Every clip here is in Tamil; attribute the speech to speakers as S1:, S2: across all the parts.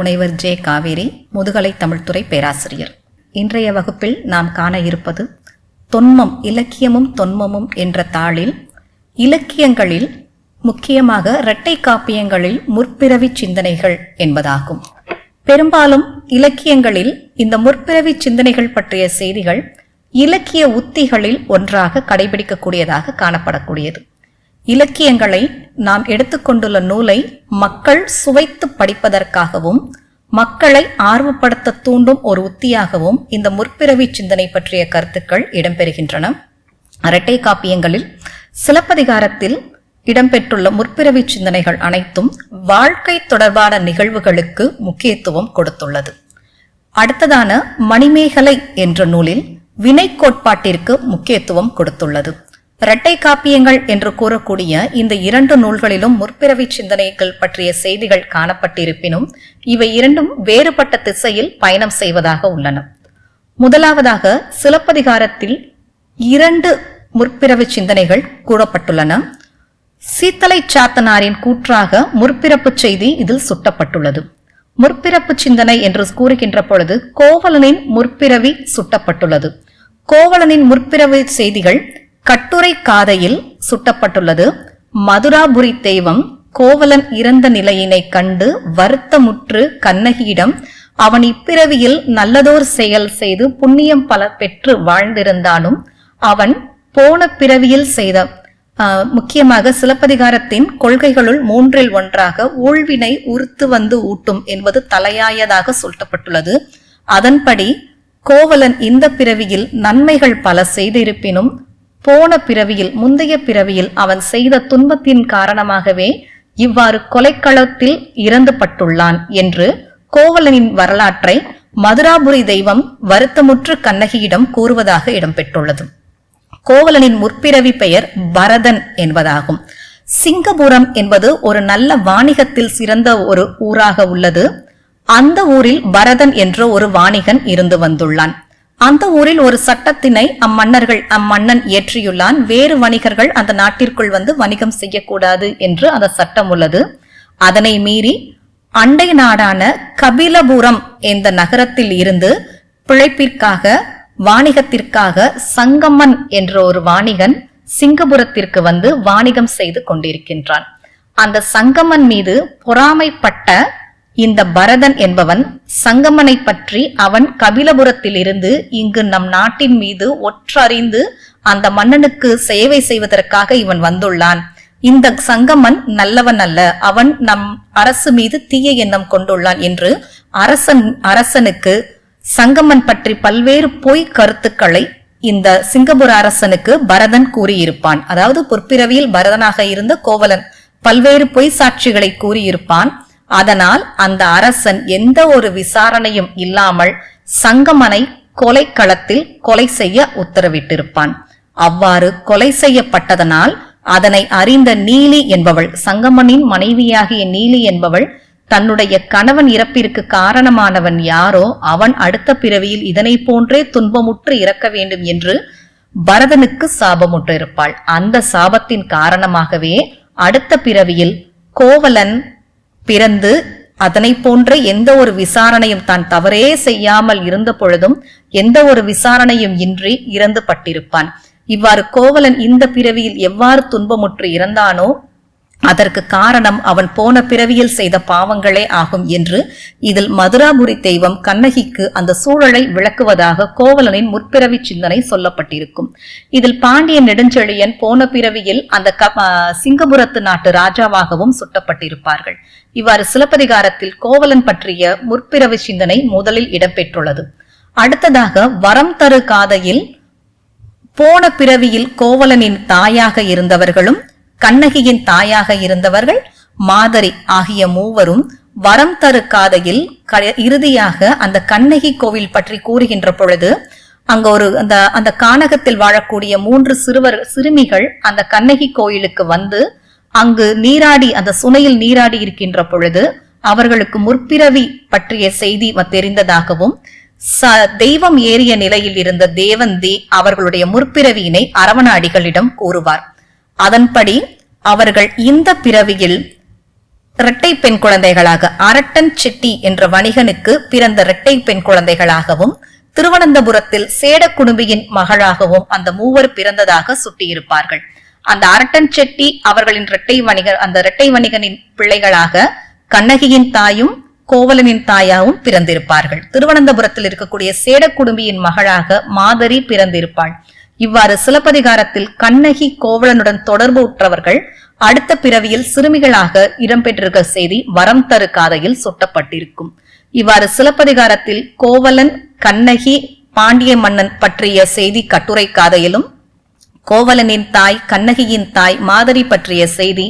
S1: முனைவர் ஜே காவேரி முதுகலை தமிழ்துறை பேராசிரியர். இன்றைய வகுப்பில் நாம் காண இருப்பது தொன்மம் இலக்கியமும் தொன்மமும் என்ற தாளில் இலக்கியங்களில் முக்கியமாக இரட்டை காப்பியங்களில் முற்பிறவி சிந்தனைகள் என்பதாகும். பெரும்பாலும் இலக்கியங்களில் இந்த முற்பிறவி சிந்தனைகள் பற்றிய செய்திகள் இலக்கிய உத்திகளில் ஒன்றாக கடைபிடிக்கக்கூடியதாக காணப்படக்கூடியது. இலக்கியங்களை நாம் எடுத்துக்கொண்டுள்ள நூலை மக்கள் சுவைத்து படிப்பதற்காகவும் மக்களை ஆர்வப்படுத்த தூண்டும் ஒரு உத்தியாகவும் இந்த முற்பிறவி சிந்தனை பற்றிய கருத்துக்கள் இடம்பெறுகின்றன. அரட்டை காப்பியங்களில் சிலப்பதிகாரத்தில் இடம்பெற்றுள்ள முற்பிறவி சிந்தனைகள் அனைத்தும் வாழ்க்கை தொடர்பான நிகழ்வுகளுக்கு முக்கியத்துவம் கொடுத்துள்ளது. அடுத்ததான மணிமேகலை என்ற நூலில் வினை கோட்பாட்டிற்கு முக்கியத்துவம் கொடுத்துள்ளது. இரட்டை காப்பியங்கள் என்று கூறக்கூடிய இந்த இரண்டு நூல்களிலும் முற்பிறவி சிந்தனைகள் பற்றிய செய்திகள் காணப்பட்டிருப்பினும் இவை இரண்டும் வேறுபட்ட திசையில் பயணம் செய்வதாக உள்ளன. முதலாவதாக சிலப்பதிகாரத்தில் இரண்டு முற்பிறவி சிந்தனைகள் கூறப்பட்டுள்ளன. சீத்தலை சாத்தனாரின் கூற்றாக முற்பிறப்பு செய்தி இதில் சுட்டப்பட்டுள்ளது. முற்பிறப்பு சிந்தனை என்று கூறுகின்ற பொழுது கோவலனின் முற்பிறவி சுட்டப்பட்டுள்ளது. கோவலனின் முற்பிறவி செய்திகள் கட்டுரை காதையில் சுட்டப்பட்டுள்ளது. மதுராபுரி தெய்வம் கோவலன் இறந்த நிலையினை கண்டு வருத்தமுற்று கண்ணகியிடம் அவன் இப்பிறவியில் நல்லதோர் செயல் செய்து புண்ணியம் பல பெற்று வாழ்ந்திருந்தாலும் அவன் போன பிறவியில் செய்த முக்கியமாக சிலப்பதிகாரத்தின் கொள்கைகளுள் மூன்றில் ஒன்றாக ஊழ்வினை உறுத்து வந்து ஊட்டும் என்பது தலையாயதாக சொல்லப்பட்டுள்ளது அதன்படி கோவலன் இந்த பிறவியில் நன்மைகள் பல செய்திருப்பினும் போன பிறவியில் முந்தைய பிறவியில் அவன் செய்த துன்பத்தின் காரணமாகவே இவ்வாறு கொலைக்களத்தில் இறந்து பட்டுள்ளான் என்று கோவலனின் வரலாற்றை மதுராபுரி தெய்வம் வருத்தமுற்று கண்ணகியிடம் கூறுவதாக இடம்பெற்றுள்ளது. கோவலனின் முற்பிறவி பெயர் பரதன் என்பதாகும். சிங்கபுரம் என்பது ஒரு நல்ல வாணிகத்தில் சிறந்த ஒரு ஊராக உள்ளது. அந்த ஊரில் பரதன் என்ற ஒரு வாணிகன் இருந்து வந்துள்ளான். அந்த ஊரில் ஒரு சட்டத்தினை அம்மன்னர்கள் அம்மன்னன் இயற்றியுள்ளான் வேறு வணிகர்கள் அந்த நாட்டிற்குள் வந்து வணிகம் செய்யக்கூடாது என்று அந்த சட்டம் உள்ளது. அதனை மீறி அண்டை நாடான கபிலபுரம் என்ற நகரத்தில் இருந்து பிழைப்பிற்காக வாணிகத்திற்காக சங்கமன் என்ற ஒரு வாணிகன் சிங்கபுரத்திற்கு வந்து வாணிகம் செய்து கொண்டிருக்கின்றான். அந்த சங்கமன் மீது பொறாமைப்பட்ட இந்த பரதன் என்பவன் சங்கமனை பற்றி அவன் கபிலபுரத்தில் இருந்து இங்கு நம் நாட்டின் மீது ஒற்றறிந்து அந்த மன்னனுக்கு சேவை செய்வதற்காக இவன் வந்துள்ளான். இந்த சங்கமன் நல்லவன் அல்ல. அவன் நம் அரசு மீது தீய எண்ணம் கொண்டுள்ளான் என்று அரசன் அரசனுக்கு சங்கமன் பற்றி பல்வேறு பொய் கருத்துக்களை இந்த சிங்கப்பூர் அரசனுக்கு பரதன் கூறியிருப்பான். அதாவது பொற்பிறவியில் பரதனாக இருந்த கோவலன் பல்வேறு பொய் சாட்சிகளை கூறியிருப்பான். அதனால் அந்த அரசன் எந்த ஒரு விசாரணையும் இல்லாமல் சங்கமனை கொலை களத்தில் கொலை செய்ய உத்தரவிட்டிருப்பான். அவ்வாறு கொலை செய்யப்பட்டதனால் அதனை அறிந்த நீலி என்பவள் சங்கமனின் மனைவியாகிய நீலி என்பவள் தன்னுடைய கணவன் இறப்பிற்கு காரணமானவன் யாரோ அவன் அடுத்த பிறவியில் இதனை போன்றே துன்பமுற்று இறக்க வேண்டும் என்று பரதனுக்கு சாபமுற்று இருப்பாள் அந்த சாபத்தின் காரணமாகவே அடுத்த பிறவியில் கோவலன் பிறந்து அதனை போன்ற எந்த ஒரு விசாரணையும் தான் தவறே செய்யாமல் இருந்த பொழுதும் எந்த ஒரு விசாரணையும் இன்றி இறந்து பட்டிருப்பான் இவ்வாறு கோவலன் இந்த பிறவியில் எவ்வாறு துன்பமுற்று இறந்தானோ அதற்கு காரணம் அவன் போன பிறவியில் செய்த பாவங்களே ஆகும் என்று இதில் மதுராபுரி தெய்வம் கண்ணகிக்கு அந்த சூழலை விளக்குவதாக கோவலனின் முற்பிறவி சிந்தனை சொல்லப்பட்டிருக்கும். இதில் பாண்டிய நெடுஞ்செழியன் போன பிறவியில் அந்த சிங்கபுரத்து நாட்டு ராஜாவாகவும் சுட்டப்பட்டிருப்பார்கள். இவ்வாறு சிலப்பதிகாரத்தில் கோவலன் பற்றிய முற்பிறவி சிந்தனை முதலில் இடம்பெற்றுள்ளது. அடுத்ததாக வரம் தரு காதையில் போன பிறவியில் கோவலனின் தாயாக இருந்தவர்களும் கண்ணகியின் தாயாக இருந்தவர்கள் மாதரி ஆகிய மூவரும் வரம் தரு காதையில் இறுதியாக அந்த கண்ணகி கோவில் பற்றி கூறுகின்ற பொழுது அங்க ஒரு அந்த அந்த கானகத்தில் வாழக்கூடிய மூன்று சிறுவர் சிறுமிகள் அந்த கண்ணகி கோயிலுக்கு வந்து அங்கு நீராடி அந்த சுனையில் நீராடி இருக்கின்ற பொழுது அவர்களுக்கு முற்பிறவி பற்றிய செய்தி தெரிந்ததாகவும் தெய்வம் ஏறிய நிலையில் இருந்த தேவந்தி அவர்களுடைய முற்பிறவியினை அரவணாடிகளிடம் கூறுவார். அதன்படி அவர்கள் இந்த பிறவியில் இரட்டை பெண் குழந்தைகளாக அரட்டன் செட்டி என்ற வணிகனுக்கு பிறந்த இரட்டை பெண் குழந்தைகளாகவும் திருவனந்தபுரத்தில் சேட குடும்பியின் மகளாகவும் அந்த மூவர் பிறந்ததாக சுட்டியிருப்பார்கள். அந்த அரட்டன் செட்டி அவர்களின் இரட்டை வணிகர் அந்த இரட்டை வணிகனின் பிள்ளைகளாக கண்ணகியின் தாயும் கோவலனின் தாயாவும் பிறந்திருப்பார்கள். திருவனந்தபுரத்தில் இருக்கக்கூடிய சேட குடும்பியின் மகளாக மாதரி பிறந்திருப்பாள். இவ்வாறு சிலப்பதிகாரத்தில் கண்ணகி கோவலனுடன் தொடர்பு உற்றவர்கள் அடுத்த பிறவியில் சிறுமிகளாக இடம்பெற்றிருக்க செய்தி வரம் தரு காதையில் சுட்டப்பட்டிருக்கும். இவ்வாறு சிலப்பதிகாரத்தில் கோவலன் கண்ணகி பாண்டிய மன்னன் பற்றிய செய்தி கட்டுரை காதையிலும் கோவலனின் தாய் கண்ணகியின் தாய் மாதரி பற்றிய செய்தி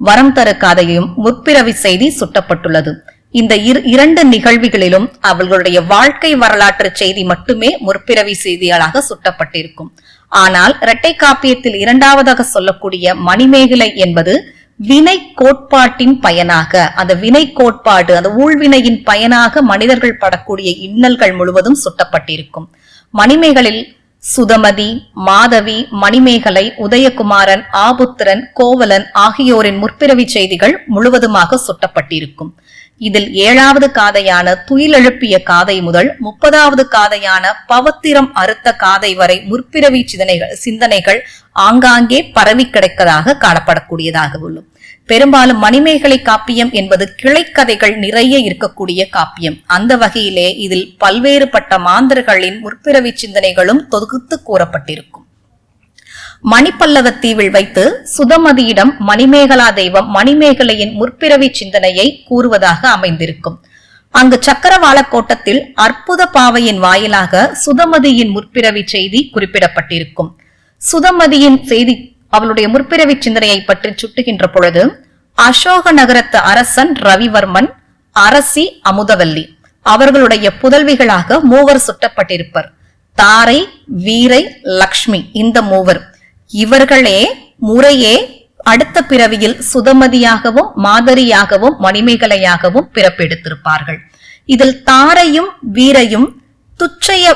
S1: வரம் தரு காதையும் முற்பிறவி செய்தி சுட்டப்பட்டுள்ளது. இந்த இரண்டு நிகழ்வுகளிலும் அவர்களுடைய வாழ்க்கை வரலாற்று செய்தி மட்டுமே முற்பிறவி செய்திகளாக சுட்டப்பட்டிருக்கும். ஆனால் இரட்டை காப்பியத்தில் இரண்டாவதாக சொல்லக்கூடிய மணிமேகலை என்பது வினை கோட்பாட்டின் பயனாக அந்த வினை கோட்பாடு அந்த ஊழ்வினையின் பயனாக மனிதர்கள் படக்கூடிய இன்னல்கள் முழுவதும் சுட்டப்பட்டிருக்கும். மணிமேகலில் சுதமதி மாதவி மணிமேகலை உதயகுமாரன் ஆபுத்திரன் கோவலன் ஆகியோரின் முற்பிறவி செய்திகள் முழுவதுமாக சுட்டப்பட்டிருக்கும். இதில் ஏழாவது காதையான துயிலெழுப்பிய காதை முதல் முப்பதாவது காதையான பவத்திரம் அறுத்த காதை வரை முற்பிறவி சிந்தனைகள் சிந்தனைகள் ஆங்காங்கே பரவி கிடைக்கதாக காணப்படக்கூடியதாக உள்ளது. பெரும்பாலும் மணிமேகலை காப்பியம் என்பது கிளைக்கதைகள் நிறைய இருக்கக்கூடிய காப்பியம். அந்த வகையிலே இதில் பல்வேறுபட்ட மாந்தர்களின் முற்பிறவி சிந்தனைகளும் தொகுத்து கூறப்பட்டிருக்கும். மணிப்பல்லவ தீவில் வைத்து சுதமதியிடம் மணிமேகலா தெய்வம் மணிமேகலையின் முற்பிறவி சிந்தனையை கூறுவதாக அமைந்திருக்கும். அங்கு சக்கரவாள கோட்டத்தில் அற்புத பாவையின் வாயிலாக சுதமதியின் முற்பிறவி செய்தி குறிப்பிடப்பட்டிருக்கும். சுதமதியின் செய்தி அவளுடைய முற்பிறவி சிந்தனையை பற்றி சுட்டுகின்ற பொழுது அசோக நகரத்து அரசன் ரவிவர்மன் அரசி அமுதவல்லி அவர்களுடைய புதல்விகளாக மூவர் சுட்டப்பட்டிருப்பர். தாரை வீரை லக்ஷ்மி இந்த மூவர். இவர்களே முறையே அடுத்த பிறவியில் சுதமதியாகவும் மாதரியாகவும் மணிமேகலையாகவும் பிறப்பெடுத்திருப்பார்கள். இதில் தாரையும் வீரையும் துச்சைய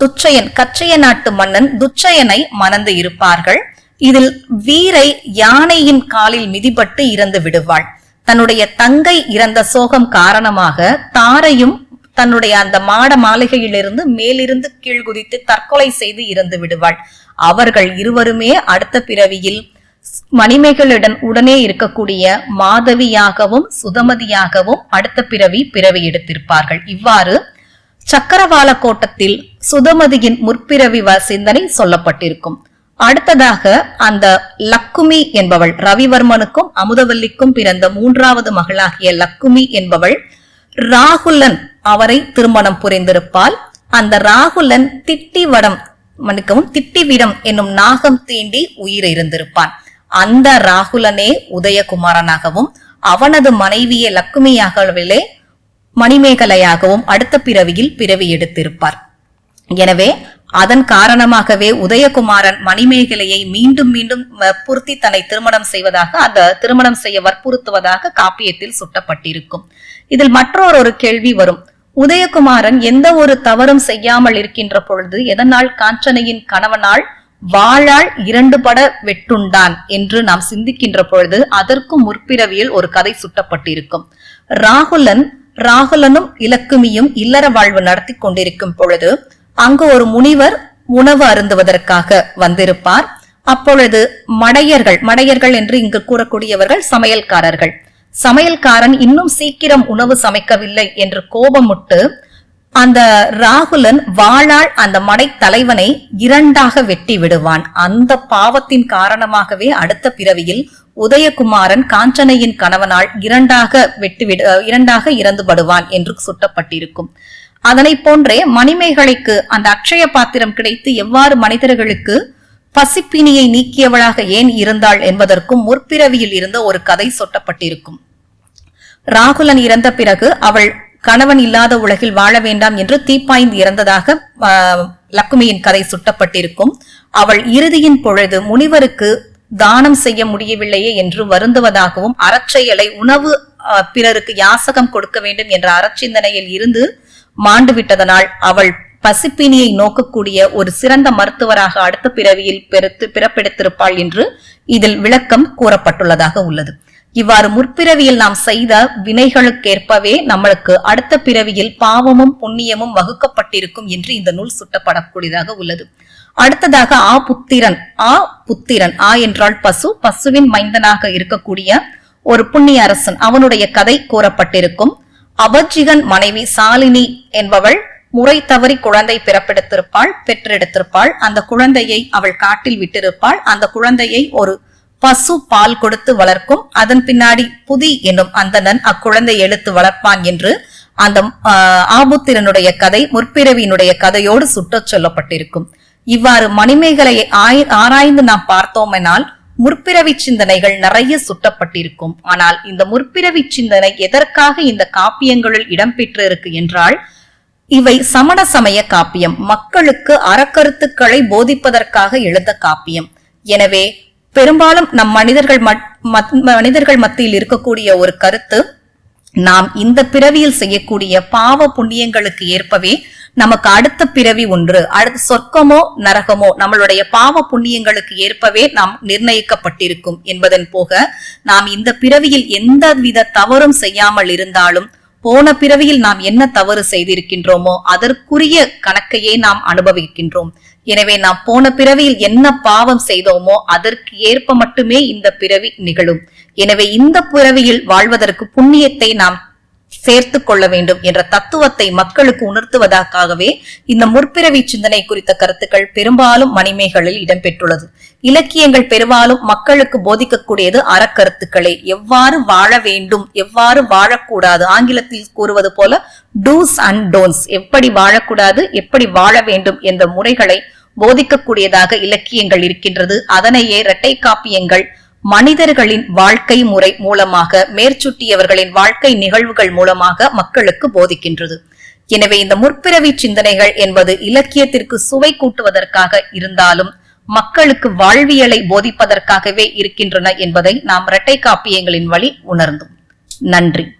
S1: துச்சயன் கச்சைய நாட்டு மன்னன் துச்சயனை மணந்து இருப்பார்கள். இதில் வீரை யானையின் காலில் மிதிபட்டு இறந்து விடுவாள். தன்னுடைய தங்கை இறந்த சோகம் காரணமாக தாரையும் தன்னுடைய அந்த மாட மாளிகையிலிருந்து மேலிருந்து கீழ் குதித்து தற்கொலை செய்து இறந்து விடுவாள். அவர்கள் இருவருமே அடுத்த பிறவியில் மணிமேகலுடன் உடனே இருக்கக்கூடிய மாதவியாகவும் சுதமதியாகவும் அடுத்த பிறவி பிறவி எடுத்திருப்பார்கள். இவ்வாறு சக்கரவால கோட்டத்தில் சுதமதியின் முற்பிறவி சிந்தனை சொல்லப்பட்டிருக்கும். அடுத்ததாக அந்த லக்குமி என்பவள் ரவிவர்மனுக்கும் அமுதவல்லிக்கும் பிறந்த மூன்றாவது மகளாகிய லக்குமி என்பவள் ராகுலன் அவரை திருமணம் புரிந்திருப்பால் அந்த ராகுலன் திட்டிவடம் மன்னிக்கவும் திட்டிவிடம் என்னும் நாகம் தீண்டி உயிர் இருந்திருப்பான் அந்த ராகுலனே உதயகுமாரனாகவும் அவனது மனைவியை லக்குமியாகவிலே மணிமேகலையாகவும் அடுத்த பிறவியில் பிறவி எடுத்திருப்பார். எனவே அதன் காரணமாகவே உதயகுமாரன் மணிமேகலையை மீண்டும் மீண்டும் வற்புறுத்தி தன்னை திருமணம் செய்வதாக அந்த திருமணம் செய்ய வற்புறுத்துவதாக காப்பியத்தில் சுட்டப்பட்டிருக்கும். இதில் மற்றொரு ஒரு கேள்வி வரும். உதயகுமாரன் எந்த ஒரு தவறும் செய்யாமல் இருக்கின்ற பொழுது எதனால் காஞ்சனையின் கணவனால் வாழால் இரண்டு பட வெட்டுண்டான் என்று நாம் சிந்திக்கின்ற பொழுது அதற்கும் முற்பிறவியில் ஒரு கதை சுட்டப்பட்டிருக்கும். ராகுலன் ராகுலனும் இலக்குமியும் இல்லற வாழ்வு நடத்தி கொண்டிருக்கும் பொழுது அங்கு ஒரு முனிவர் உணவு அருந்துவதற்காக வந்திருப்பார். அப்பொழுது மடையர்கள் மடையர்கள் என்று இங்கு கூறக்கூடியவர்கள் சமையல்காரர்கள். சமையல்காரன் இன்னும் சீக்கிரம் உணவு சமைக்கவில்லை என்று கோபமுட்டு அந்த ராகுலன் வாழால் அந்த மடை தலைவனை இரண்டாக வெட்டி விடுவான். அந்த பாவத்தின் காரணமாகவே அடுத்த பிறவியில் உதயகுமாரன் காஞ்சனையின் கணவனால் இரண்டாக வெட்டிவிடு இரண்டாக இறந்துபடுவான் என்று சுட்டப்பட்டிருக்கும். அதனை போன்றே மணிமேகலைக்கு அந்த அக்ஷய பாத்திரம் கிடைத்து எவ்வாறு மனிதர்களுக்கு பசிப்பினியை நீக்கியவளாக ஏன் இருந்தாள் என்பதற்கும் முற்பிறவியில் இருந்த ஒரு கதை சொட்டப்பட்டிருக்கும். ராகுலன் இறந்த பிறகு அவள் கணவன் இல்லாத உலகில் வாழ வேண்டாம் என்று தீப்பாய்ந்து இறந்ததாக லக்குமியின் கதை சுட்டப்பட்டிருக்கும். அவள் இறுதியின் பொழுது முனிவருக்கு தானம் செய்ய முடியவில்லையே என்று வருந்துவதாகவும் அறச்செயலை உணவு பிறருக்கு யாசகம் கொடுக்க வேண்டும் என்ற அறச்சிந்தனையில் இருந்து மாண்டு விட்டதனால் அவள் பசிப்பினியை நோக்கக்கூடிய ஒரு சிறந்த மருத்துவராக அடுத்த பிறவியில் பெருத்து பிறப்பெடுத்திருப்பாள் என்று இதில் விளக்கம் கூறப்பட்டுள்ளதாக உள்ளது. இவ்வாறு முற்பிறவியில் நாம் செய்த வினைகளுக்கேற்பவே நம்மளுக்கு அடுத்த பிறவியில் பாவமும் புண்ணியமும் வகுக்கப்பட்டிருக்கும் என்று இந்த நூல் சுட்டப்படக்கூடியதாக உள்ளது. அடுத்ததாக ஆ புத்திரன் ஆ புத்திரன் ஆ என்றால் பசு பசுவின் மைந்தனாக இருக்கக்கூடிய ஒரு புண்ணிய அரசன். அவனுடைய கதை கூறப்பட்டிருக்கும். அபஜிகன் மனைவி சாலினி என்பவள் முறை தவறி குழந்தை பிறப்பெடுத்திருப்பாள் பெற்றெடுத்திருப்பாள். அந்த குழந்தையை அவள் காட்டில் விட்டிருப்பாள். அந்த குழந்தையை ஒரு பசு பால் கொடுத்து வளர்க்கும். அதன் பின்னாடி புதி என்னும் அந்தணன் அக்குழந்தை எழுத்து வளர்ப்பான் என்று அந்த ஆஹ், ஆபுத்திரனுடைய கதை முற்பிறவியினுடைய கதையோடு சுட்டச் சொல்லப்பட்டிருக்கும். இவ்வாறு மணிமேகலையை ஆராய்ந்து நாம் பார்த்தோமெனால் முற்பிறவி சிந்தனைகள் நிறைய சுட்டப்பட்டிருக்கும். ஆனால் இந்த முற்பிறவி சிந்தனை எதற்காக இந்த காப்பியங்களில் இடம்பெற்று இருக்கு என்றால் இவை சமண சமய காப்பியம் மக்களுக்கு அறக்கருத்துக்களை போதிப்பதற்காக எழுந்த காப்பியம். எனவே பெரும்பாலும் நம் மனிதர்கள் மத்- மனிதர்கள் மத்தியில் இருக்கக்கூடிய ஒரு கருத்து நாம் இந்த பிறவியில் செய்யக்கூடிய பாவ புண்ணியங்களுக்கு ஏற்பவே நமக்கு அடுத்த பிறவி ஒன்று அடுத்த சொர்க்கமோ நரகமோ நம்மளுடைய பாவ புண்ணியங்களுக்கு ஏற்பவே நாம் நிர்ணயிக்கப்பட்டிருக்கும் என்பதன் போக நாம் இந்த பிறவியில் எந்தவித தவறும் செய்யாமல் இருந்தாலும் போன பிறவியில் நாம் என்ன தவறு செய்திருக்கின்றோமோ அதற்குரிய கணக்கையே நாம் அனுபவிக்கின்றோம். எனவே நாம் போன பிறவியில் என்ன பாவம் செய்தோமோ அதற்கு ஏற்ப மட்டுமே இந்த பிறவி நிகழும். எனவே இந்த பிறவியில் வாழ்வதற்கு புண்ணியத்தை நாம் சேர்த்து கொள்ள வேண்டும் என்ற தத்துவத்தை மக்களுக்கு உணர்த்துவதற்காகவே இந்த முற்பிறவி சிந்தனை குறித்த கருத்துக்கள் பெரும்பாலும் மணிமேகலில் இடம்பெற்றுள்ளது. இலக்கியங்கள் பெரும்பாலும் மக்களுக்கு போதிக்கக்கூடியது அறக்கருத்துக்களை. எவ்வாறு வாழ வேண்டும் எவ்வாறு வாழக்கூடாது ஆங்கிலத்தில் கூறுவது போல டூஸ் அண்ட் டோன்ஸ் எப்படி வாழக்கூடாது எப்படி வாழ வேண்டும் என்ற முறைகளை போதிக்கக்கூடியதாக இலக்கியங்கள் இருக்கின்றது. அதனையே இரட்டை காப்பியங்கள் மனிதர்களின் வாழ்க்கை முறை மூலமாக மேற்சுட்டியவர்களின் வாழ்க்கை நிகழ்வுகள் மூலமாக மக்களுக்கு போதிக்கின்றது. எனவே இந்த முற்பிறவி சிந்தனைகள் என்பது இலக்கியத்திற்கு சுவை கூட்டுவதற்காக இருந்தாலும் மக்களுக்கு வாழ்வியலை போதிப்பதற்காகவே இருக்கின்றன என்பதை நாம் இரட்டை காப்பியங்களின் வழி உணர்ந்தோம். நன்றி.